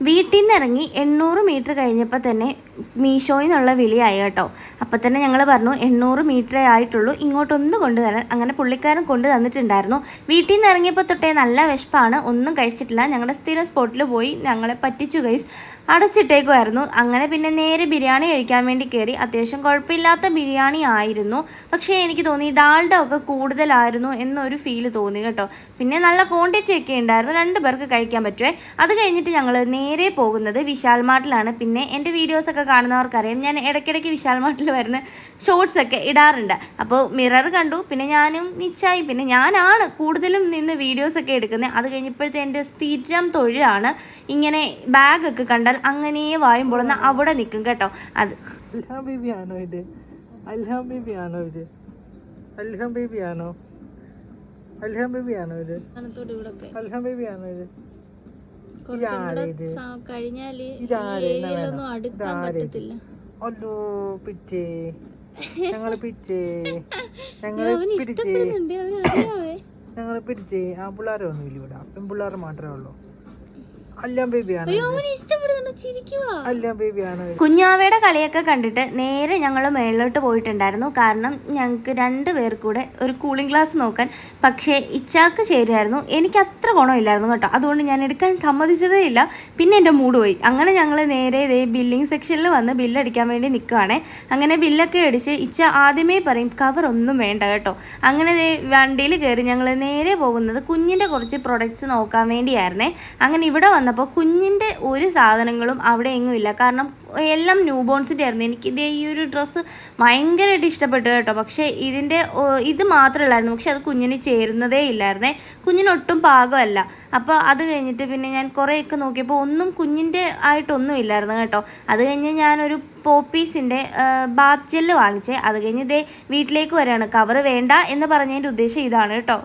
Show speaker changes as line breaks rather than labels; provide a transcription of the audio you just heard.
വീട്ടിൽ നിന്ന് ഇറങ്ങി എണ്ണൂറ് മീറ്റർ കഴിഞ്ഞപ്പോൾ തന്നെ മീഷോയിൽ നിന്നുള്ള വിളിയായി കേട്ടോ. അപ്പോൾ തന്നെ ഞങ്ങൾ പറഞ്ഞു എണ്ണൂറ് മീറ്ററേ ആയിട്ടുള്ളൂ ഇങ്ങോട്ടൊന്ന് കൊണ്ടുതരാൻ അങ്ങനെ പുള്ളിക്കാരൻ കൊണ്ടു തന്നിട്ടുണ്ടായിരുന്നു. വീട്ടിൽ നിന്ന് ഇറങ്ങിയപ്പോൾ തൊട്ടേ നല്ല വിശപ്പാണ് ഒന്നും കഴിച്ചിട്ടില്ല. ഞങ്ങളുടെ സ്ഥിരം സ്പോട്ടിൽ പോയി ഞങ്ങളെ പറ്റിച്ചു ഗൈസ് അടച്ചിട്ടേക്കുമായിരുന്നു അങ്ങനെ പിന്നെ നേരെ ബിരിയാണി കഴിക്കാൻ വേണ്ടി കയറി അത്യാവശ്യം കുഴപ്പമില്ലാത്ത ബിരിയാണി ആയിരുന്നു. പക്ഷേ എനിക്ക് തോന്നി ഡാൽഡ ഒക്കെ കൂടുതലായിരുന്നു എന്നൊരു ഫീൽ തോന്നി കേട്ടോ. പിന്നെ നല്ല ക്വാണ്ടിറ്റി ഒക്കെ ഉണ്ടായിരുന്നു രണ്ട് പേർക്ക് കഴിക്കാൻ പറ്റുമേ അത് കഴിഞ്ഞിട്ട് ഞങ്ങൾ നേരെ പോകുന്നത് വിശാൽ മാർട്ടിലാണ്. പിന്നെ എന്റെ വീഡിയോസൊക്കെ കാണുന്നവർക്കറിയാം. ഞാൻ ഇടയ്ക്കിടയ്ക്ക് വിശാൽ മാർട്ടിൽ വരുന്ന ഷോർട്സൊക്കെ ഇടാറുണ്ട്. അപ്പോൾ മിറർ കണ്ടു. പിന്നെ ഞാനും നിശ്ചായി പിന്നെ ഞാനാണ് കൂടുതലും നിന്ന് വീഡിയോസൊക്കെ എടുക്കുന്നത്. അത് കഴിഞ്ഞപ്പോഴത്തെ എന്റെ സ്ഥിരം തൊഴിലാണ്. ഇങ്ങനെ ബാഗൊക്കെ കണ്ടാൽ അങ്ങനെ വായും പൊളന്ന് അവിടെ നിൽക്കും കേട്ടോ. അത്
അൽഹാം ബേബിയാണോ ഇത്? അൽഹാം ബേബിയാണോ ഇത്? അൽഹാം ബേബിയാണോ? അൽഹാം ബേബിയാണോ ഇത്? അൽഹാം ബേബിയാണോ ഇത്? അല്ലോ പിച്ചേ. ഞങ്ങൾ പിച്ചേ. ഞങ്ങൾ പിടിച്ചേ ഞങ്ങൾ പിടിച്ചേ ആ പിള്ളേരെ ഒന്നുമില്ല ഇവിടെ. പെൺപിള്ളേർ മാത്രമേ ഉള്ളൂ.
കുഞ്ഞാവയുടെ കളിയൊക്കെ കണ്ടിട്ട് നേരെ ഞങ്ങൾ മേളിലോട്ട് പോയിട്ടുണ്ടായിരുന്നു. കാരണം ഞങ്ങൾക്ക് രണ്ട് പേർ കൂടെ ഒരു കൂളിംഗ് ഗ്ലാസ് നോക്കാൻ പക്ഷേ ഇച്ചാക്ക് ചേരുമായിരുന്നു. എനിക്ക് അത്ര ഗുണമില്ലായിരുന്നു കേട്ടോ. അതുകൊണ്ട് ഞാൻ എടുക്കാൻ സമ്മതിച്ചതേ ഇല്ല. പിന്നെ എന്റെ മൂഡ് പോയി. അങ്ങനെ ഞങ്ങൾ നേരെ ഇതേ ബില്ലിംഗ് സെക്ഷനിൽ വന്ന് ബില്ലടിക്കാൻ വേണ്ടി നിൽക്കുകയാണേ അങ്ങനെ ബില്ലൊക്കെ അടിച്ച് ഇച്ച ആദ്യമേ പറയും കവർ ഒന്നും വേണ്ട കേട്ടോ. അങ്ങനെ ദേ വണ്ടിയിൽ കയറി ഞങ്ങൾ നേരെ പോകുന്നത് കുഞ്ഞിന്റെ കുറച്ച് പ്രൊഡക്ട്സ് നോക്കാൻ വേണ്ടിയായിരുന്നേ. അങ്ങനെ ഇവിടെ വന്നപ്പോൾ കുഞ്ഞിന്റെ ഒരു സാധനങ്ങളും അവിടെ എങ്ങും ഇല്ല. കാരണം എല്ലാം ന്യൂ ബോൺസിന്റെ ആയിരുന്നു. എനിക്ക് ഇതേ ഈ ഒരു ഡ്രസ്സ് ഭയങ്കരമായിട്ട് ഇഷ്ടപ്പെട്ടു കേട്ടോ. പക്ഷേ ഇതിന്റെ ഇത് മാത്രമല്ലായിരുന്നു. പക്ഷേ അത് കുഞ്ഞിന് ചേരുന്നതേ ഇല്ലായിരുന്നേ. കുഞ്ഞിനൊട്ടും പാകമല്ല. അപ്പോൾ അത് കഴിഞ്ഞിട്ട് പിന്നെ ഞാൻ കുറേയൊക്കെ നോക്കിയപ്പോൾ ഒന്നും കുഞ്ഞിന്റെ ആയിട്ടൊന്നും ഇല്ലായിരുന്നു കേട്ടോ. അത് കഴിഞ്ഞ് ഞാനൊരു പോപ്പീസിന്റെ ബാത്ത് ജെല്ല് വാങ്ങിച്ചേ. അത് കഴിഞ്ഞ് ഇതേ വീട്ടിലേക്ക് വരികയാണ്. കവറ് വേണ്ട എന്ന് പറഞ്ഞതിന്റെ ഉദ്ദേശം ഇതാണ് കേട്ടോ.